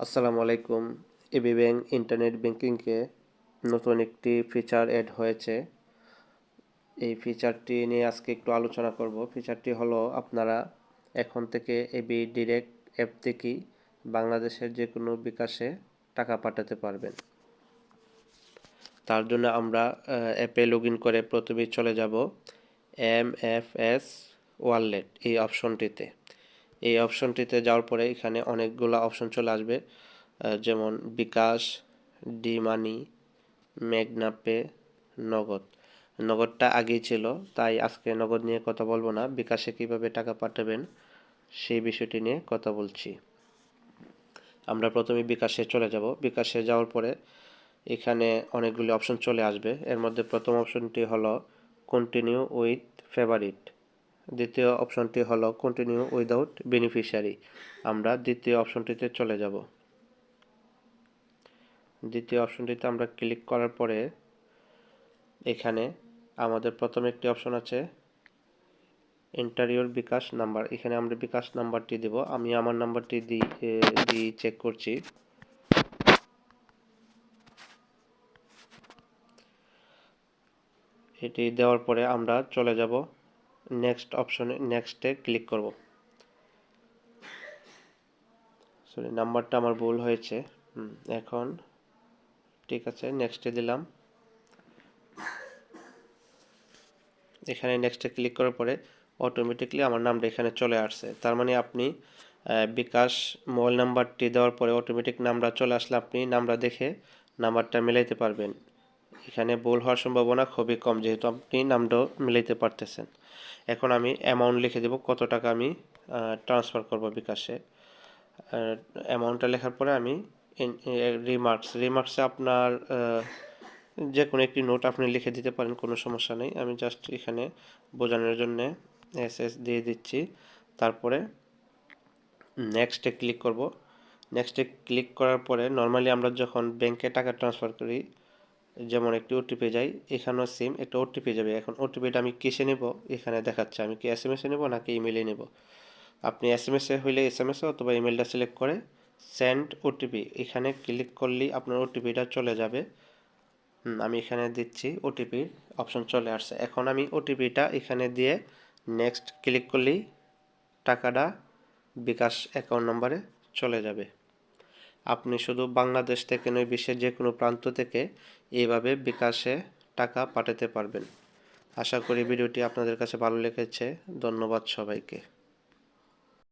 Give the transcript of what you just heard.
আসসালামু আলাইকুম। AB bank internet ব্যাংকিংকে নতুন একটি ফিচার অ্যাড হয়েছে। এই ফিচারটি নিয়ে আজকে একটু আলোচনা করব। ফিচারটি হলো আপনারা এখন থেকে এবি ডিরেক্ট অ্যাপ থেকেই বাংলাদেশের যে কোনো বিকাশে টাকা পাঠাতে পারবেন। তার জন্য আমরা অ্যাপে লগ করে প্রথমেই চলে যাব এম এফ এস ওয়ালেট এই অপশনটিতে। এই অপশনটিতে যাওয়ার পরে এখানে অনেকগুলো অপশন চলে আসবে। যেমন বিকাশ ডি মানি মেঘনা পে, নগদ। নগদটা আগেই ছিল, তাই আজকে নগদ নিয়ে কথা বলব না। বিকাশে কীভাবে টাকা পাঠাবেন সেই বিষয়টি নিয়ে কথা বলছি। আমরা প্রথমে বিকাশে চলে যাব। বিকাশে যাওয়ার পরে এখানে অনেকগুলি অপশন চলে আসবে। এর মধ্যে প্রথম অপশনটি হলো কন্টিনিউ উইথ ফেভারিট দ্বিতীয় অপশনটি হলো কন্টিনিউ উইদাউট বেনিফিশিয়ারি আমরা দ্বিতীয় অপশনটিতে চলে যাব। দ্বিতীয় অপশনটিতে আমরা ক্লিক করার পরে এখানে আমাদের প্রথম একটি অপশন আছে ইন্টারিয়র বিকাশ নাম্বার। এখানে আমরা বিকাশ নাম্বারটি দেব। আমি আমার নাম্বারটি দিয়ে চেক করছি। এটি দেওয়ার পরে আমরা চলে যাব। নেক্সট অপশনে নেক্সটে ক্লিক করব। সরি নাম্বারটা আমার ভুল হয়েছে। এখন ঠিক আছে নেক্সটে দিলাম। এখানে নেক্সটে ক্লিক করার পরে অটোমেটিকলি আমার নামটা এখানে চলে আসছে। তার মানে আপনি বিকাশ মোবাইল নাম্বারটি দেওয়ার পরে অটোমেটিক নামটা চলে আসলে আপনি নামটা দেখে নাম্বারটা মিলাইতে পারবেন। এখানে ভুল হওয়ার সম্ভাবনা খুবই কম, যেহেতু আপনি নামটাও মিলাইতে পারতেছেন। এখন আমি অ্যামাউন্ট লিখে দেব, কত টাকা আমি ট্রান্সফার করব বিকাশে। অ্যামাউন্টটা লেখার পরে আমি রিমার্কস রিমার্কসে আপনার যে কোনো একটি নোট আপনি লিখে দিতে পারেন, কোনো সমস্যা নেই। আমি জাস্ট এখানে বোঝানোর জন্য এস এস দিয়ে দিচ্ছি। তারপরে নেক্সটে ক্লিক করব। নেক্সটে ক্লিক করার পরে নর্মালি আমরা যখন ব্যাংকে টাকা ট্রান্সফার করি যেমন একটি ওটিপি যাই এখানেও সেম একটা ওটিপি যাবে। এখন ওটিপিটা আমি কিসে নেব? এখানে দেখাচ্ছে, আমি কি এস এম এসে নেব নাকি ইমেলে নেব? আপনি এস এম এসে হইলে এস এম এসে অথবা ইমেলটা সিলেক্ট করে সেন্ড ওটিপি এখানে ক্লিক করলেই আপনার ওটিপিটা চলে যাবে। আমি এখানে দিচ্ছি ওটিপির অপশন চলে আসছে। এখন আমি ওটিপিটা এখানে দিয়ে নেক্সট ক্লিক করলেই টাকাটা বিকাশ অ্যাকাউন্ট নম্বরে চলে যাবে। আপনি শুধু বাংলাদেশ থেকে নয়, বিশ্বের যে কোনো প্রান্ত থেকে এইভাবে বিকাশে টাকা পাঠাতে পারবেন। আশা করি ভিডিওটি আপনাদের কাছে ভালো লেগেছে। ধন্যবাদ সবাইকে।